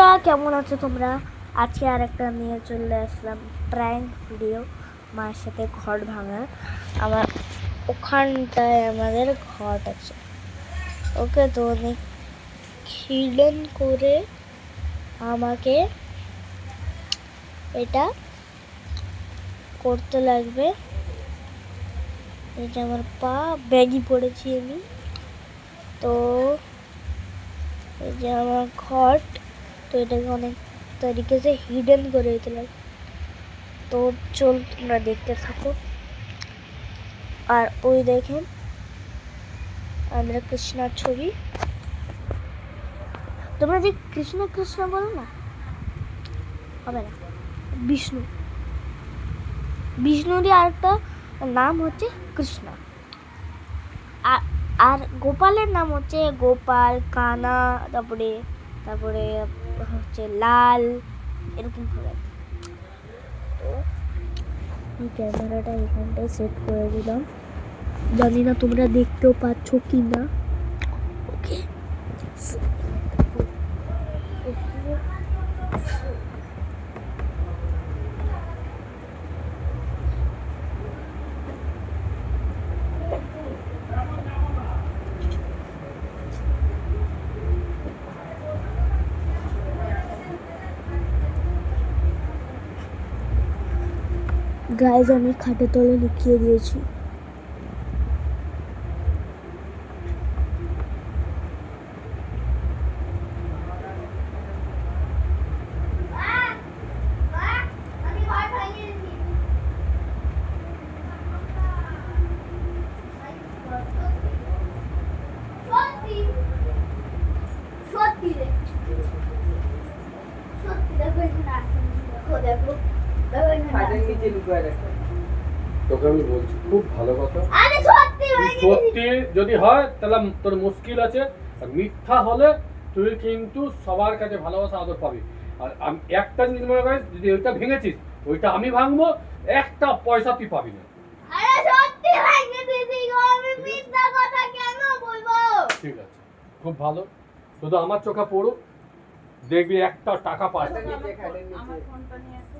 বন্ধুরা, কেমন আছো তোমরা? আজকে আর একটা নিয়ে চলে আসলাম প্র্যাঙ্ক ভিডিও মায়ের সাথে ঘর ভাঙার। আমার ওখানটায় আমাদের ঘট আছে। ওকে, তো অনেক হিডেন করে আমাকে এটা করতে লাগবে। এটা আমার পা ব্যাগই পড়েছি আমি। তো এই যে আমার ঘট। তো এটাকে অনেক তরিকে সে হিডেন করে দিতে লাগে তো চল তোমরা দেখতে থাকো। আর ওই দেখেন আমরা কৃষ্ণার ছবি। তোমরা যে কৃষ্ণ কৃষ্ণ বলো না? হবে না। বিষ্ণু। বিষ্ণুরই আরেকটা নাম হচ্ছে কৃষ্ণ। আর আর গোপালের নাম হচ্ছে গোপাল, কানা, তারপরে তারপরে হচ্ছে লাল এরকম হবে তো এই ক্যামেরাটা এখানটায় সেট করে দিলাম জানি না তোমরা দেখতেও পাচ্ছ কি না ওকে গাইজ আমি খাটের তলে লুকিয়ে দিয়েছি। সত্যি দেখো এখানে দেখো। তোকে আমি বলছি খুব ভালো কথা। সত্যি তুই সত্যি যদি হয় তাহলে তোর মুশকিল আছে। আর মিথ্যা হলে তুই কিন্তু সবার কাছে ভালোবাসা আদর পাবি। আর আমি একটা জিনিস মনে করিস যদি ওইটা ভেঙেছিস ওইটা আমি ভাঙবো একটা পয়সা তুই পাবি না। আরে সত্যি ভাঙে দিয়েছি গো আমি মিথ্যা কথা কেন বলব? ঠিক আছে খুব ভালো। শুধু আমার চোখে পড়ুক দেখবি একটা টাকা পাস। আমার নিচে।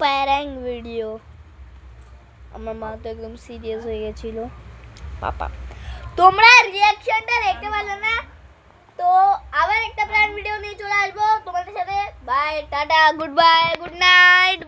Prank video. আমার মা তো একদম সিরিয়াস হয়ে গেছিল। পাপা তোমরা রিয়াকশনটা দেখতে পারলে না? তো আবার একটা প্ল্যান ভিডিও নিয়ে চলে আসব। তোমাদের সাথে। Bye tata good bye good night